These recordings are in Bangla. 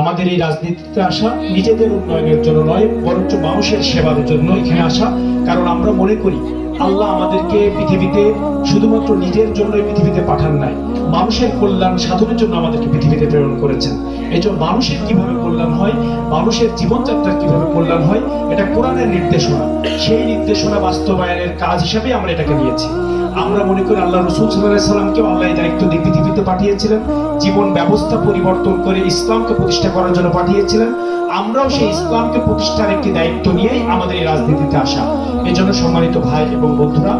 আমাদের এই রাজনীতিতে আসা নিজেদের উন্নয়নের জন্য নয়, বরঞ্চ মানুষের সেবার জন্য এখানে আসা। কারণ আমরা মনে করি, আল্লাহ আমাদেরকে পৃথিবীতে শুধুমাত্র নিজের জন্য পৃথিবীতে পাঠান নাই, মানুষের কল্যাণ সাধনের জন্য আমাদেরকে পৃথিবীতে প্রেরণ করেছেন। এই জন্য মানুষের কীভাবে কল্যাণ হয়, মানুষের জীবনযাত্রার কীভাবে কল্যাণ হয়, এটা কোরআনের নির্দেশনা। সেই নির্দেশনা বাস্তবায়নের কাজ হিসাবে আমরা এটাকে নিয়েছি। আমরা মনে করি আল্লাহ রসুল সাল্লাহিসাল্লামকে আল্লাহ দায়িত্ব দিয়ে পৃথিবীতে পাঠিয়েছিলেন। জীবন ব্যবস্থা পরিবর্তন করে ইসলামকে প্রতিষ্ঠা করার জন্য পাঠিয়েছিলেন। আমরাও সেই ইসলামকে প্রতিষ্ঠার একটি দায়িত্ব নিয়েই আমাদের এই রাজনীতিতে আসা। এজন্য জন্য সম্মানিত ভাই এবং বন্ধুরা,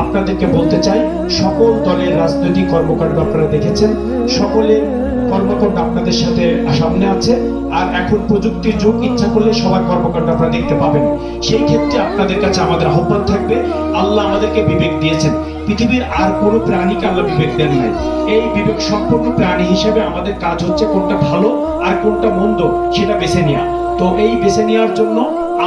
আপনাদেরকে বলতে চাই, সকল দলের রাজনৈতিক কর্মকাণ্ড আপনারা দেখেছেন। সকলের কর্মকাণ্ড আপনাদের সাথে সামনে আছে। আর এখন প্রযুক্তির যুগ, ইচ্ছা করলে সবার কর্মকাণ্ড আপনারা দেখতে পাবেন। সেই ক্ষেত্রে আপনাদের কাছে আমাদের আহ্বান থাকবে, আল্লাহ আমাদেরকে বিবেক দিয়েছেন। পৃথিবীর আর কোনো প্রাণীকে আল্লাহ বিবেক দেন নাই। এই বিবেক সম্পন্ন প্রাণী হিসেবে আমাদের কাজ হচ্ছে কোনটা ভালো আর কোনটা মন্দ, সেটা বেছে নেওয়া তো এই বেছে নেওয়ার জন্য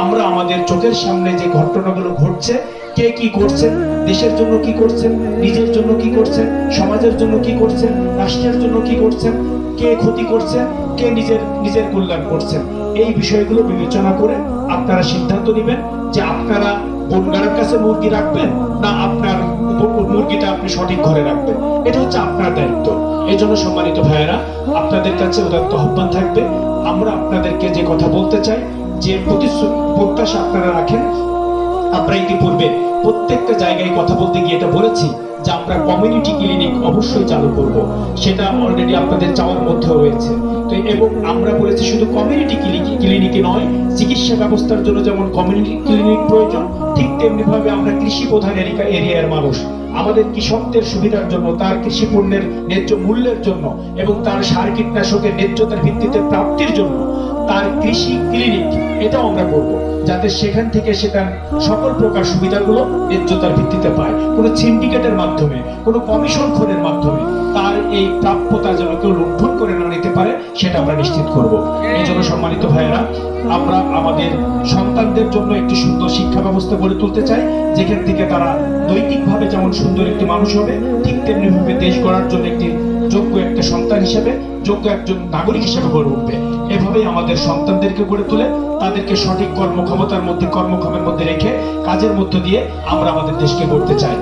আমরা আমাদের চোখের সামনে যে ঘটনাগুলো ঘটছে, কে কি করছেন দেশের জন্য কি করছেন, নিজের জন্য কি করছেন, সমাজের জন্য কি করছেন, রাষ্ট্রের জন্য কি করছেন কে ক্ষতি করছেন কে নিজের নিজের কল্যাণ করছেন এই বিষয়গুলো বিবেচনা করে আপনারা সিদ্ধান্ত নেবেন যে আপনারা বনগাড়ার কাছে মুরগি রাখবেন না আপনার মুরগিটা আপনি সঠিক ঘরে রাখবেন। এটা হচ্ছে আপনার দায়িত্ব। এই জন্য সম্মানিত ভাইয়েরা, আপনাদের কাছে উদাত্ত আহ্বান থাকবে। আমরা আপনাদেরকে যে কথা বলতে চাই, যে প্রতিশ্রুতি প্রত্যাশা আপনারা রাখেন, আমরা ইতিপূর্বে প্রত্যেকটা জায়গায় কথা বলতে গিয়ে এটা বলেছি যে আমরা কমিউনিটি ক্লিনিক অবশ্যই চালু করব। সেটা অলরেডি আপনাদের চাওয়ার মধ্যেও রয়েছে। তো এবং আমরা বলেছি শুধু কমিউনিটি ক্লিনিক ক্লিনিকে নয় চিকিৎসা ব্যবস্থার জন্য যেমন কমিউনিটি ক্লিনিক প্রয়োজন ঠিক তেমনি ভাবে আমরা কৃষি প্রধান এরিয়ার মানুষ। আমাদের কৃষকদের সুবিধার জন্য, তার কৃষি পণ্যের ন্যায্য মূল্যের জন্য এবং তার সার কীটনাশকের ন্যায্যতার ভিত্তিতে প্রাপ্তির জন্য তার কৃষি ক্লিনিক এটাও আমরা করব, যাতে সেখান থেকে সে তার সকল প্রকার সুবিধাগুলো ন্যায্যতার ভিত্তিতে পায়। কোনো সিন্ডিকেটের মাধ্যমে, কোনো কমিশন খোরের মাধ্যমে। তার এই প্রাপ্যতা যেন কেউ লুণ্ঠন করে না নিতে পারে, সেটা আমরা নিশ্চিত করব। এই জন্য সম্মানিত ভাইয়েরা, আমরা আমাদের সন্তানদের জন্য একটি সুন্দর শিক্ষা ব্যবস্থা গড়ে তুলতে চাই, যেখান থেকে তারা নৈতিকভাবে যেমন সুন্দর একটি মানুষ হবে, ঠিক তেমনি ভাবে দেশ গড়ার জন্য একটি যোগ্য একটা সন্তান হিসেবে, যোগ্য একজন নাগরিক হিসেবে গড়ে উঠবে। এভাবেই আমাদের সন্তানদেরকে গড়ে তুলে, তাদেরকে সঠিক কর্মক্ষমতার মধ্যে, কর্মক্ষমের মধ্যে রেখে, কাজের মধ্য দিয়ে আমরা আমাদের দেশকে গড়তে চাই।